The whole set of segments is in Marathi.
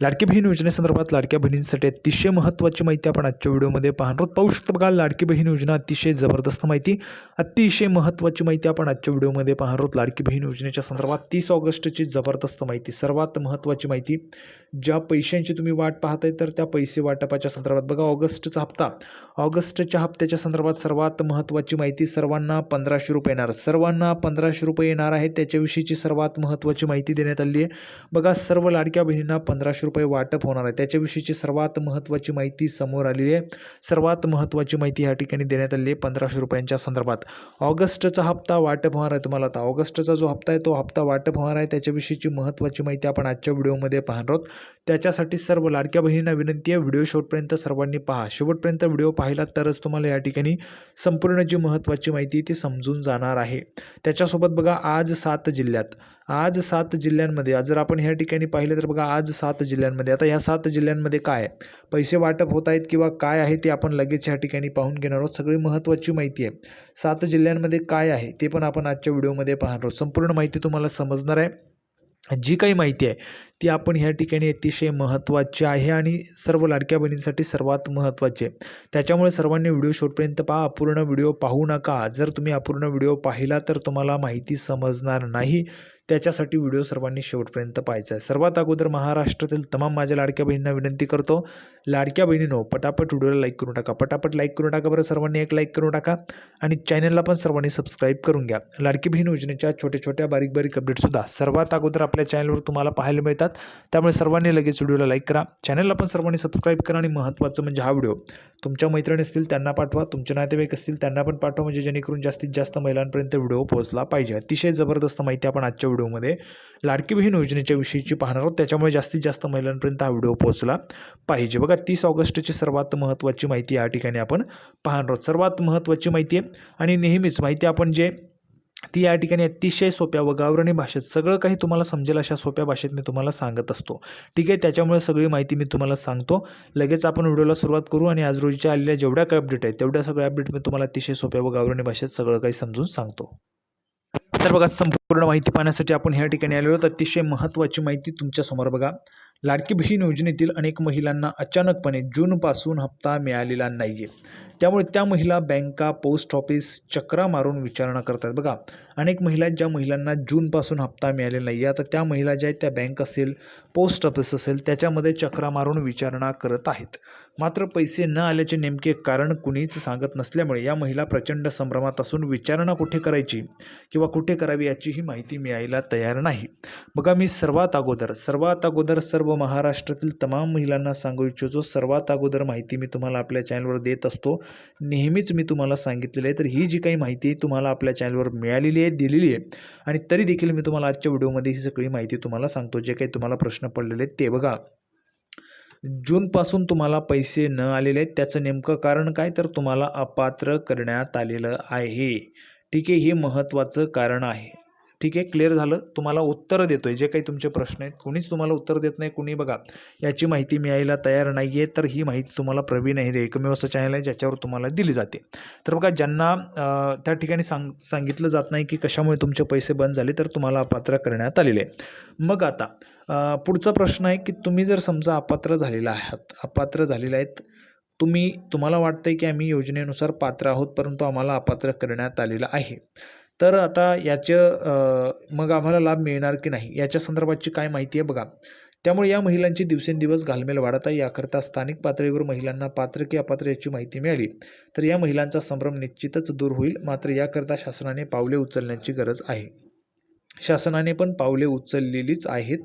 लाडकी बहीण योजनेसंदर्भात लाडक्या बहिणींसाठी अतिशय महत्त्वाची माहिती आपण आजच्या व्हिडिओमध्ये पाहणार पाहू शकता बघा लाडकी बहीण योजना अतिशय जबरदस्त माहिती अतिशय महत्त्वाची माहिती आपण आजच्या व्हिडिओमध्ये पाहणार आहोत. लाडकी बहीण योजनेच्या संदर्भात तीस ऑगस्टची जबरदस्त माहिती सर्वात महत्त्वाची माहिती. ज्या पैशांची तुम्ही वाट पाहताय तर त्या पैसे वाटपाच्या संदर्भात बघा ऑगस्टचा हप्ता. ऑगस्टच्या हप्त्याच्या संदर्भात सर्वात महत्त्वाची माहिती सर्वांना पंधराशे रुपये येणार. सर्वांना पंधराशे रुपये येणार आहे त्याच्याविषयीची सर्वात महत्त्वाची माहिती देण्यात आली आहे. बघा सर्व लाडक्या बहिणींना पंधराशे रुपये वाटप होणार आहे. त्याच्याविषयीची सर्वात महत्त्वाची माहिती समोर आलेली आहे. सर्वात महत्त्वाची माहिती या ठिकाणी देण्यात आली आहे पंधराशे रुपयांच्या संदर्भात. ऑगस्टचा हप्ता वाटप होणार आहे तुम्हाला. आता ऑगस्टचा जो हप्ता आहे तो हप्ता वाटप होणार आहे. त्याच्याविषयीची महत्त्वाची माहिती आपण आजच्या व्हिडिओमध्ये पाहणार आहोत. त्याच्यासाठी सर्व लाडक्या बहिणींना विनंती आहे व्हिडिओ शेवटपर्यंत सर्वांनी पहा. शेवटपर्यंत व्हिडिओ पाहिला तरच तुम्हाला या ठिकाणी संपूर्ण जी महत्त्वाची माहिती ती समजून जाणार आहे. त्याच्यासोबत बघा आज सात जिल्ह्यात आज सात जिल्ह्यांमध्ये आज जर आपण ह्या ठिकाणी पाहिलं तर बघा आज सात जिल्ह्यांमध्ये. आता ह्या सात जिल्ह्यांमध्ये काय? आहे पैसे वाटप होत आहेत किंवा काय आहे ते आपण लगेच ह्या ठिकाणी पाहून घेणार आहोत. सगळी महत्त्वाची माहिती आहे. सात जिल्ह्यांमध्ये काय आहे ते पण आपण आजच्या व्हिडिओमध्ये पाहणार आहोत. संपूर्ण माहिती तुम्हाला समजणार आहे. जी काही माहिती आहे ती आपण ह्या ठिकाणी अतिशय महत्त्वाची आहे आणि सर्व लाडक्या बहिणींसाठी सर्वात महत्त्वाची आहे. त्याच्यामुळे सर्वांनी व्हिडिओ शेवटपर्यंत पहा. अपूर्ण व्हिडिओ पाहू नका. जर तुम्ही अपूर्ण व्हिडिओ पाहिला तर तुम्हाला माहिती समजणार नाही. त्याच्यासाठी व्हिडिओ सर्वांनी शेवटपर्यंत पाहायचा आहे. सर्वात अगोदर महाराष्ट्रातील तमाम माझ्या लाडक्या बहिणींना विनंती करतो. लाडक्या बहिणीनो पटापट व्हिडिओला लाईक करून टाका पटापट लाईक करून टाका बरं सर्वांनी एक लाईक करून टाका आणि चॅनलला पण सर्वांनी सबस्क्राईब करून घ्या. लाडकी बहीण योजनेच्या छोट्या छोट्या बारीक बारीक अपडेटसुद्धा सर्वात अगोदर आपल्या चॅनलवर तुम्हाला पाहायला मिळतात. त्यामुळे सर्वांनी लगेच व्हिडिओला लाईक करा. चॅनलला पण सर्वांनी सबस्क्राईब करा आणि महत्त्वाचं म्हणजे हा व्हिडिओ. तुमच्या मैत्रिणी असतील त्यांना पाठवा. तुमचे नातेवाईक असतील त्यांना पण पाठवा म्हणजे जेणेकरून जास्तीत जास्त महिलांपर्यंत व्हिडिओ पोहोचला पाहिजे. अतिशय जबरदस्त माहिती आपण आजच्या व्हिडिओमध्ये लाडकी बहीण योजनेच्या विषयीची पाहणार आहोत. त्याच्यामुळे जास्तीत जास्त महिलांपर्यंत हा व्हिडिओ पोहोचला पाहिजे. बघा तीस ऑगस्टची सर्वात महत्त्वाची माहिती या ठिकाणी आपण पाहणार आहोत. सर्वात महत्त्वाची माहिती आहे आणि नेहमीच माहिती आपण जे ती या ठिकाणी अतिशय सोप्या व गावरणी भाषेत सगळं काही तुम्हाला समजेल अशा सोप्या भाषेत मी तुम्हाला सांगत असतो. ठीक आहे? त्याच्यामुळे सगळी माहिती मी तुम्हाला सांगतो. लगेच आपण व्हिडिओला सुरुवात करू आणि आज रोजीच्या आलेल्या जेवढ्या काही अपडेट आहेत तेवढ्या सगळ्या अपडेट मी तुम्हाला अतिशय सोप्या व गावरणी भाषेत सगळं काही समजून सांगतो. तर बघा संपूर्ण माहिती पाहण्यासाठी आपण ह्या ठिकाणी आलेलो तर अतिशय महत्त्वाची माहिती तुमच्यासमोर बघा. लाडकी बहीण योजनेतील अनेक महिलांना अचानकपणे जूनपासून हप्ता मिळालेला नाही आहे त्यामुळे त्या महिला बँका पोस्ट ऑफिस चक्रा मारून विचारणा करतात. बघा अनेक महिला ज्या महिलांना जूनपासून हप्ता मिळालेला नाही आहे आता त्या महिला ज्या आहेत त्या बँक असेल पोस्ट ऑफिस असेल त्याच्यामध्ये चक्रा मारून विचारणा करत आहेत. मात्र पैसे न आल्याचे नेमके कारण कुणीच सांगत नसल्यामुळे या महिला प्रचंड संभ्रमात असून विचारणा कुठे करायची किंवा कुठे करावी याचीही माहिती मिळायला तयार नाही. बघा मी सर्वात अगोदर सर्वात अगोदर सर्व महाराष्ट्रातील तमाम महिलांना सांगू इच्छितो सर्वात अगोदर माहिती मी तुम्हाला आपल्या चॅनलवर देत असतो नेहमीच मी तुम्हाला सांगितलेलं आहे. तर ही जी काही माहिती तुम्हाला आपल्या चॅनलवर मिळालेली आहे दिलेली आहे आणि तरी देखील मी तुम्हाला आजच्या व्हिडिओमध्ये ही सगळी माहिती तुम्हाला सांगतो. जे काही तुम्हाला प्रश्न पडलेले आहेत ते बघा. जूनपासून तुम्हाला पैसे न आलेले आहेत त्याचं नेमकं कारण काय? तर तुम्हाला अपात्र करण्यात आलेलं आहे. ठीक आहे हे महत्त्वाचं कारण आहे. ठीक आहे क्लिअर झालं. तुम्हाला उत्तरं देतो आहे जे काही तुमचे प्रश्न आहेत. कुणीच तुम्हाला उत्तर देत नाही कुणी बघा. याची माहिती मिळायला तयार नाही आहे तर ही माहिती तुम्हाला प्रवीण आहे एकमेव असं चॅनल आहे ज्याच्यावर तुम्हाला दिली जाते. तर बघा ज्यांना त्या ठिकाणी सांग सांगितलं जात नाही की कशामुळे तुमचे पैसे बंद झाले तर तुम्हाला अपात्र करण्यात आलेले आहे. मग आता पुढचा प्रश्न आहे की तुम्ही जर समजा अपात्र झालेला आहात अपात्र झालेला आहेत तुम्ही तुम्हाला वाटतं आहे की आम्ही योजनेनुसार पात्र आहोत परंतु आम्हाला अपात्र करण्यात आलेलं आहे. तर आता याचं मग आम्हाला लाभ मिळणार की नाही याच्या संदर्भातची काय माहिती आहे बघा. त्यामुळे या महिलांची दिवसेंदिवस घालमेल वाढत आहे याकरता स्थानिक पातळीवर महिलांना पात्र की अपात्र याची माहिती मिळाली. तर या महिलांचा संभ्रम निश्चितच दूर होईल मात्र याकरता शासनाने पावले उचलण्याची गरज आहे. शासनाने पण पावले उचललेलीच आहेत.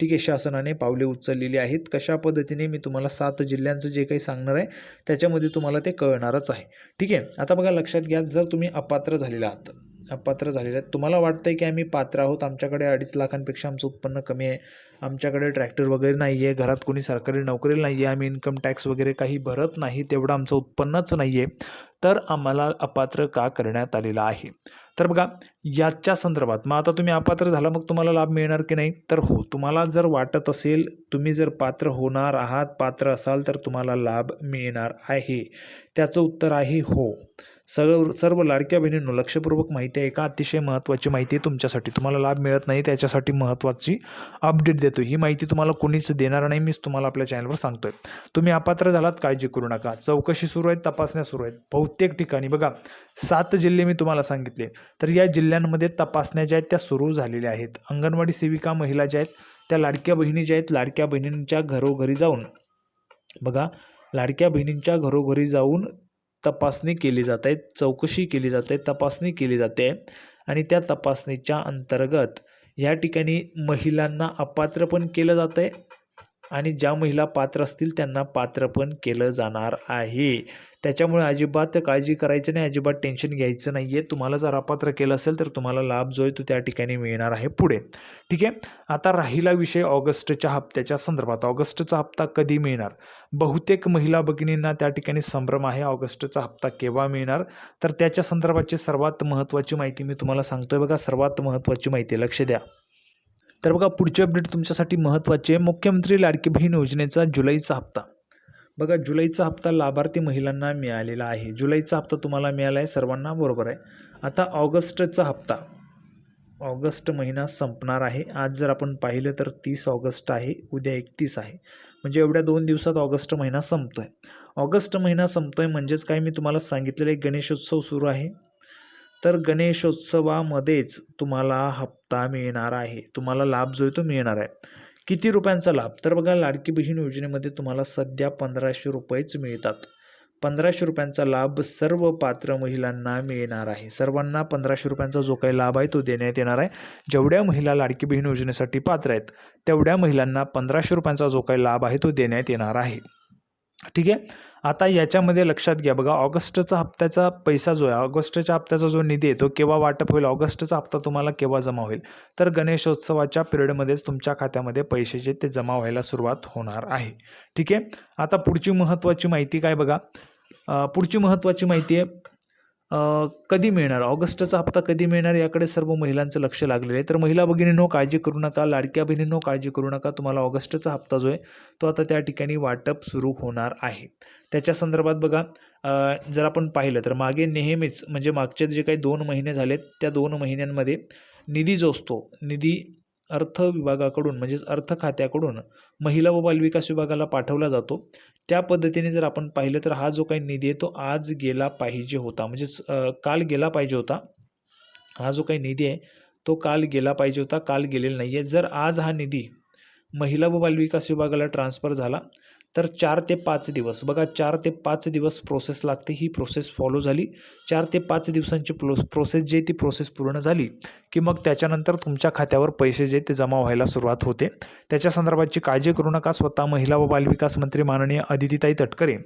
ठीक आहे शासनाने पावले उचललेली आहेत. कशा पद्धतीने मी तुम्हाला सात जिल्ह्यांचं जे काही सांगणार आहे त्याच्यामध्ये तुम्हाला ते कळणारच आहे. ठीक आहे आता बघा लक्षात घ्या जर तुम्ही अपात्र झालेला आहात अपात्र झालेले आहेत. तुम्हाला वाटतं आहे की आम्ही पात्र आहोत? आमच्याकडे अडीच लाखांपेक्षा आमचं उत्पन्न कमी आहे. आमच्याकडे ट्रॅक्टर वगैरे नाही आहे घरात कोणी सरकारी नोकरी नाही आहे आम्ही इन्कम टॅक्स वगैरे काही भरत नाही. तेवढं आमचं उत्पन्नच नाही आहे तर आम्हाला अपात्र का करण्यात आलेलं आहे? तर बघा याच्या संदर्भात मग आता तुम्ही अपात्र झाला मग तुम्हाला लाभ मिळणार की नाही? तर हो तुम्हाला जर वाटत असेल तुम्ही जर पात्र होणार आहात पात्र असाल तर तुम्हाला लाभ मिळणार आहे. त्याचं उत्तर आहे हो. सर्व सर्व लाडक्या बहिणींनो लक्षपूर्वक माहिती आहे का? अतिशय महत्त्वाची माहिती आहे तुमच्यासाठी. तुम्हाला लाभ मिळत नाही त्याच्यासाठी महत्त्वाची अपडेट देतो ही माहिती तुम्हाला कोणीच देणार नाही मीच तुम्हाला आपल्या चॅनलवर सांगतोय. तुम्ही अपात्र झालात काळजी करू नका. चौकशी सुरू आहेत तपासण्या सुरू आहेत. बहुतेक ठिकाणी बघा सात जिल्हे मी तुम्हाला सांगितले. तर या जिल्ह्यांमध्ये तपासण्या ज्या आहेत त्या सुरू झालेल्या आहेत. अंगणवाडी सेविका महिला ज्या आहेत त्या लाडक्या बहिणी ज्या आहेत लाडक्या बहिणींच्या घरोघरी जाऊन बघा लाडक्या बहिणींच्या घरोघरी जाऊन तपासणी केली जात आहे चौकशी केली जाते तपासणी केली जाते आणि त्या तपासणीच्या अंतर्गत या ठिकाणी महिलांना अपात्र पण केलं जात आहे आणि ज्या महिला पात्र असतील त्यांना पात्र पण केलं जाणार आहे. त्याच्यामुळे अजिबात काळजी करायची नाही अजिबात टेन्शन घ्यायचं नाही आहे तुम्हाला जर अपात्र केलं असेल तर तुम्हाला लाभ जो आहे तो त्या ठिकाणी मिळणार आहे पुढे. ठीक आहे? आता राहिला विषय ऑगस्टच्या हप्त्याच्या संदर्भात. ऑगस्टचा हप्ता कधी मिळणार? बहुतेक महिला भगिनींना त्या ठिकाणी संभ्रम आहे. ऑगस्टचा हप्ता केव्हा मिळणार? तर त्याच्या संदर्भाची सर्वात महत्त्वाची माहिती मी तुम्हाला सांगतोय बघा. सर्वात महत्त्वाची माहिती लक्ष द्या. तर बघा पुढचे अपडेट तुमच्यासाठी महत्त्वाचे आहे मुख्यमंत्री लाडकी बहीण योजनेचा जुलैचा हप्ता. बघा जुलैचा हप्ता लाभार्थी महिलांना मिळालेला आहे. जुलैचा हप्ता तुम्हाला मिळाला आहे सर्वांना बरोबर आहे. आता ऑगस्टचा हप्ता. ऑगस्ट महिना संपणार आहे. आज जर आपण पाहिलं तर तीस ऑगस्ट आहे उद्या एकतीस आहे. म्हणजे एवढ्या दोन दिवसात ऑगस्ट महिना संपतो आहे ऑगस्ट महिना संपतो आहे म्हणजेच काय? मी तुम्हाला सांगितलेलं एक गणेशोत्सव सुरू आहे. तर गणेशोत्सवामध्येच तुम्हाला हप्ता मिळणार आहे. तुम्हाला लाभ जो आहे तो मिळणार आहे. किती रुपयांचा लाभ? तर बघा लाडकी बहीण योजनेमध्ये तुम्हाला सध्या पंधराशे रुपयेच मिळतात. पंधराशे रुपयांचा लाभ सर्व पात्र महिलांना मिळणार आहे. सर्वांना पंधराशे रुपयांचा जो काही लाभ आहे तो देण्यात येणार आहे. जेवढ्या महिला लाडकी बहीण योजनेसाठी पात्र आहेत तेवढ्या महिलांना पंधराशे रुपयांचा जो काही लाभ आहे तो देण्यात येणार आहे. ठीक आहे? आता याच्यामध्ये लक्षात घ्या बघा ऑगस्टचा हप्त्याचा पैसा जो आहे ऑगस्टच्या हप्त्याचा जो निधी आहे तो केव्हा वाटप होईल? ऑगस्टचा हप्ता तुम्हाला केव्हा जमा होईल? तर गणेशोत्सवाच्या पिरियडमध्येच तुमच्या खात्यामध्ये पैसे जे ते जमा व्हायला सुरुवात होणार आहे. ठीक आहे? आता पुढची महत्त्वाची माहिती काय बघा? पुढची महत्त्वाची माहिती आहे कधी मिळणार? ऑगस्टचा हप्ता कधी मिळणार? याकडे सर्व महिलांचं लक्ष लागलेलं आहे. तर महिला भगिनींनो काळजी करू नका. लाडक्या बहिणींनो काळजी करू नका. तुम्हाला ऑगस्टचा हप्ता जो आहे तो आता त्या ठिकाणी वाटप सुरू होणार आहे. त्याच्या संदर्भात बघा जर आपण पाहिलं तर मागे नेहमीच म्हणजे मागचे जे काही दोन महिने झालेत त्या दोन महिन्यांमध्ये निधी जो असतो निधी अर्थ विभागाकडून म्हणजेच अर्थ खात्याकडून महिला व बालविकास विभागाला पाठवला जातो. त्या पद्धतीने जर आपण पाहिलं तर हा जो काही निधी आहे तो आज गेला पाहिजे होता. म्हणजेच काल गेला पाहिजे होता. हा जो काही निधी आहे तो काल गेला पाहिजे होता काल गेलेला नाही आहे जर आज हा निधी महिला व बालविकास विभागाला ट्रान्सफर झाला तर चार ते पाच दिवस. बघा चार ते पाच दिवस प्रोसेस लागते ही प्रोसेस फॉलो झाली. चार ते पाच दिवसांची प्रो प्रोसेस जी आहे ती प्रोसेस पूर्ण झाली की मग त्याच्यानंतर तुमच्या खात्यावर पैसे जे ते जमा व्हायला सुरुवात होते. त्याच्या संदर्भाची काळजी करू नका स्वतः महिला व बालविकास मंत्री माननीय अदितीताई तटकरे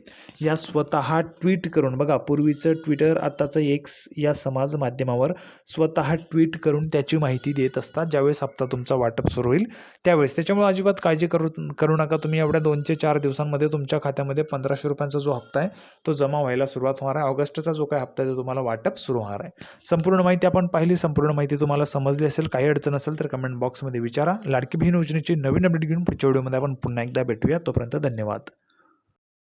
या स्वतः ट्विट करून बघा पूर्वीचं ट्विटर आत्ताचं एक्स या समाज माध्यमावर स्वतः ट्विट करून त्याची माहिती देत असतात. ज्यावेळेस हप्ता तुमचा वाटप सुरू होईल त्यावेळेस. त्याच्यामुळे अजिबात काळजी करू करू नका तुम्ही. एवढ्या दोनशे चार दिवस दिवसांमध्ये तुमच्या खात्यामध्ये पंधराशे रुपयांचा जो हप्ता आहे तो जमा व्हायला सुरुवात होणार आहे. ऑगस्टचा जो काही हप्ता आहे तो तुम्हाला वाटप सुरू होणार आहे. संपूर्ण माहिती आपण पाहिली. संपूर्ण माहिती तुम्हाला समजली असेल काही अडचण असेल तर कमेंट बॉक्समध्ये विचारा. लाडकी बहीण योजनेची नवीन अपडेट घेऊन पुढच्या व्हिडिओमध्ये आपण पुन्हा एकदा भेटूया. तोपर्यंत धन्यवाद.